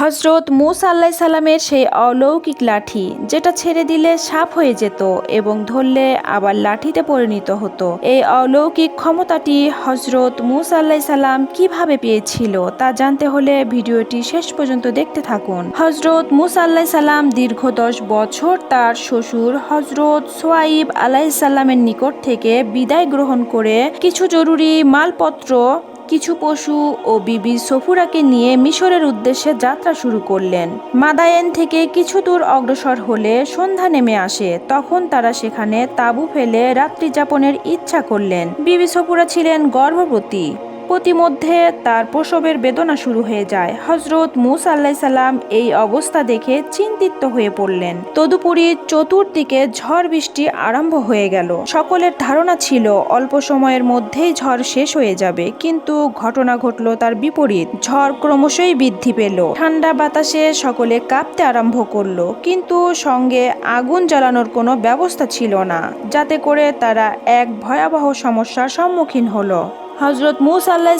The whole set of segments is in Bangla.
হজরত মুসা আল্লাহ সাল্লামের সেই অলৌকিক লাঠি, যেটা ছেড়ে দিলে সাপ হয়ে যেত এবং ধরলে আবার লাঠিতে পরিণত হতো। এই অলৌকিক ক্ষমতাটি হজরত মুসা আল্লাহ সাল্লাম কীভাবে পেয়েছিল তা জানতে হলে ভিডিওটি শেষ পর্যন্ত দেখতে থাকুন। হজরত মুসা আল্লাহ সাল্লাম দীর্ঘ দশ বছর তার শ্বশুর হজরত সোয়াইব আলাহ সাল্লামের নিকট থেকে বিদায় গ্রহণ করে কিছু জরুরি মালপত্র কিছু পশু ও বিবি সফুরাকে নিয়ে মিশরের উদ্দেশ্যে যাত্রা শুরু করলেন। মাদায়েন থেকে কিছু দূর অগ্রসর হলে সন্ধ্যা নেমে আসে। তখন তারা সেখানে তাঁবু ফেলে রাত্রি যাপনের ইচ্ছা করলেন। বিবি সফুরা ছিলেন গর্ভবতী। প্রতিমধ্যে তার প্রসবের বেদনা শুরু হয়ে যায়। হজরত মুসা আল্লাহ সাল্লাম এই অবস্থা দেখে চিন্তিত হয়ে পড়লেন। তদুপরি চতুর্দিকে ঝড় বৃষ্টি আরম্ভ হয়ে গেল। সকলের ধারণা ছিল, অল্প সময়ের মধ্যেই ঝড় শেষ হয়ে যাবে। কিন্তু ঘটনা ঘটল তার বিপরীত। ঝড় ক্রমশই বৃদ্ধি পেল। ঠান্ডা বাতাসে সকলে কাঁপতে আরম্ভ করল। কিন্তু সঙ্গে আগুন জ্বালানোর কোনো ব্যবস্থা ছিল না, যাতে করে তারা এক ভয়াবহ সমস্যার সম্মুখীন হলো। হজরত মুস আল্লাহ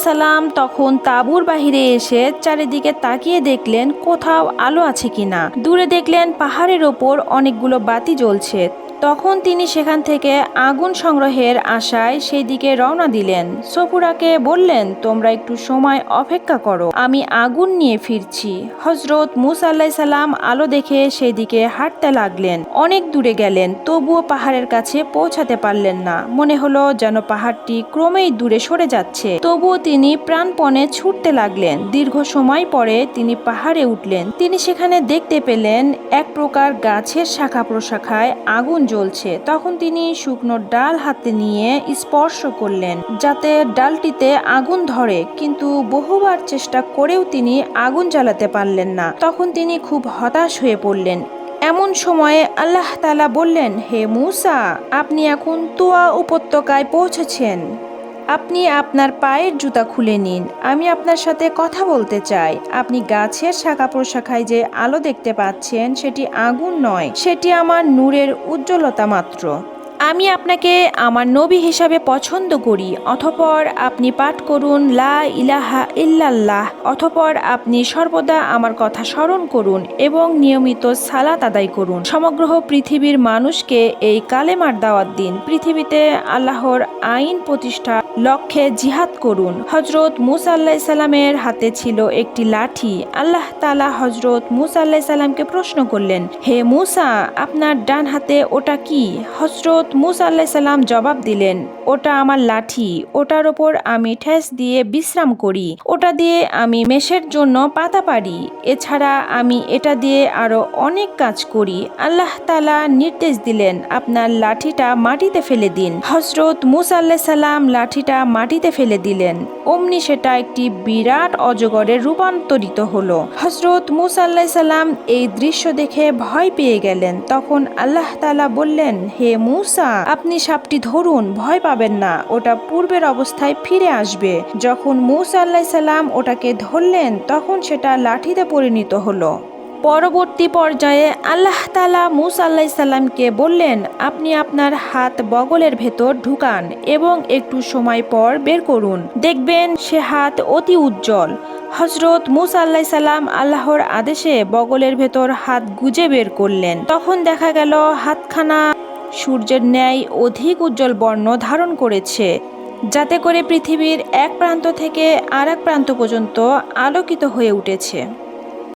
তখন তাবুর বাহিরে এসে চারিদিকে তাকিয়ে দেখলেন কোথাও আলো আছে কিনা। দূরে দেখলেন পাহাড়ের ওপর অনেকগুলো বাতি জ্বলছে। তখন তিনি সেখান থেকে আগুন সংগ্রহের আশায় সেই দিকে রওনা দিলেন। সফুরাকে বললেন, তোমরা একটু সময় অপেক্ষা করো, আমি আগুন নিয়ে ফিরছি। হজরত মুসা আল্লাহ আলো দেখে সেই দিকে হাঁটতে লাগলেন। অনেক দূরে গেলেন, তবুও পাহাড়ের কাছে পৌঁছাতে পারলেন না। মনে হলো যেন পাহাড়টি ক্রমেই দূরে সরে যাচ্ছে। তবুও তিনি প্রাণপণে ছুটতে লাগলেন। দীর্ঘ সময় পরে তিনি পাহাড়ে উঠলেন। তিনি সেখানে দেখতে পেলেন এক প্রকার গাছের শাখা প্রশাখায় আগুন জ্বলছে। তখন তিনি শুকনো ডাল হাতে নিয়ে স্পর্শ করলেন, যাতে ডালটিতে আগুন ধরে, কিন্তু বহুবার চেষ্টা করেও তিনি আগুন জ্বালাতে পারলেন না। তখন তিনি খুব হতাশ হয়ে পড়লেন। এমন সময়ে আল্লাহ তালা বললেন, হে মুসা, আপনি এখন তোয়া উপত্যকায় পৌঁছেছেন। আপনি আপনার পায়ের জুতা খুলে নিন। আমি আপনার সাথে কথা বলতে চাই। আপনি গাছের শাখা প্রশাখায় যে আলো দেখতে পাচ্ছেন, সেটি আগুন নয়, সেটি আমার নূরের উজ্জ্বলতা মাত্র। আমি আপনাকে আমার নবী হিসাবে পছন্দ করি, অথপর আপনি পাঠ করুন, লা ইলাহা ইল্লাল্লাহ, অথপর আপনি সর্বদা আমার কথা স্মরণ করুন এবং নিয়মিত সালাত আদায় করুন। সমগ্র পৃথিবীর মানুষকে এই কালেমার দাওয়াত দিন। পৃথিবীতে আল্লাহর আইন প্রতিষ্ঠা লক্ষ্যে জিহাদ করুন। হজরত মুসা আল্লাহ সাল্লামের হাতে ছিল একটি লাঠি। আল্লাহ তালা হজরত মুসা আল্লাহ সাল্লামকে প্রশ্ন করলেন, হে মুসা, আপনার ডান হাতে ওটা কি? হজরত মুসা আল্লাহ সাল্লাম জবাব দিলেন, ওটা আমার লাঠি, ওটার ওপর আমি ঠেস দিয়ে বিশ্রাম করি, ওটা দিয়ে আমি মেষের জন্য পাতা পারি এছাড়া আমি এটা দিয়ে আরও অনেক কাজ করি। আল্লাহ তালা নির্দেশ দিলেন, আপনার লাঠিটা মাটিতে ফেলে দিন। হজরত মুসা আল্লাহ সাল্লাম লাঠিটা মাটিতে ফেলে দিলেন। অমনি সেটা একটি বিরাট অজগরে রূপান্তরিত হল। হজরত মুসাল্লা সাল্লাম এই দৃশ্য দেখে ভয় পেয়ে গেলেন। তখন আল্লাহ তালা বললেন, হে মুসা, আপনি সাপটি ধরুন, ভয় পাবেন না, ওটা পূর্বের অবস্থায় ফিরে আসবে। যখন মুসা আল্লাহ সাল্লাম ওটাকে ধরলেন, তখন সেটা লাঠিতে পরিণত হলো। পরবর্তী পর্যায়ে আল্লাহ তালা মুসা আল্লাহ সাল্লামকে বললেন, আপনি আপনার হাত বগলের ভেতর ঢুকান এবং একটু সময় পর বের করুন। দেখবেন সে হাত অতি উজ্জ্বল। হজরত মুসা আল্লাহ সাল্লাম আল্লাহর আদেশে বগলের ভেতর হাত গুজে বের করলেন। তখন দেখা গেল হাতখানা সূর্যের ন্যায় অধিক উজ্জ্বল বর্ণ ধারণ করেছে, যাতে করে পৃথিবীর এক প্রান্ত থেকে আর প্রান্ত পর্যন্ত আলোকিত হয়ে উঠেছে।